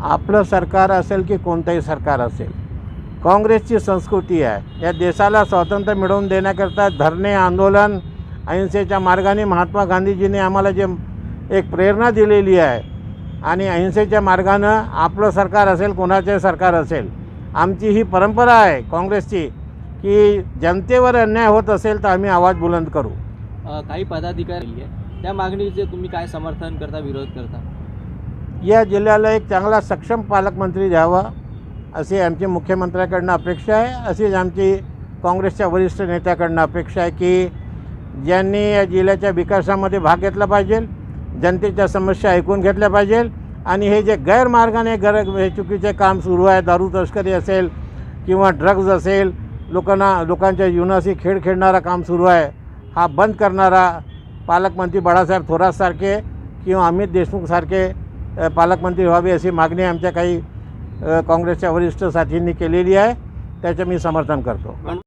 आपलं सरकार असेल की कोणतंही सरकार असेल काँग्रेसची संस्कृती आहे. या देशाला स्वातंत्र्य मिळवून देण्याकरता धरणे आंदोलन अहिंसेच्या मार्गाने महात्मा गांधीजीने आम्हाला जे एक प्रेरणा दिलेली आहे आणि अहिंसेच्या मार्गानं आपलं सरकार असेल कोणाचे सरकार असेल आमची ही परंपरा आहे काँग्रेसची की जनतेवर अन्याय होत असेल तर आम्ही आवाज बुलंद करू. काही पदाधिकारी आहे त्या मागणीचे तुम्ही काय समर्थन करता विरोध करता? या जिल्ह्याला एक चांगला सक्षम पालकमंत्री द्यावा अशी आमची मुख्यमंत्र्याकडनं अपेक्षा आहे. अशीच आमची काँग्रेसच्या वरिष्ठ नेत्याकडनं अपेक्षा आहे की ज्यांनी या जिल्ह्याच्या विकासामध्ये भाग घेतला पाहिजे जनतेच्या समस्या ऐकून घेतल्या पाहिजे आणि हे जे गैरमार्गाने गर हे चुकीचे काम सुरू आहे दारू तस्करी असेल किंवा ड्रग्ज असेल लोकांना लोकांच्या जीवनाशी खेळ खेळणारा काम सुरू आहे हा बंद करणारा पालकमंत्री बाळासाहेब थोरातसारखे किंवा अमित देशमुखसारखे पालकमंत्री व्हावे अशी मागणी आमच्या काही काँग्रेसच्या वरिष्ठ साथींनी केलेली आहे. त्याचं मी समर्थन करतो.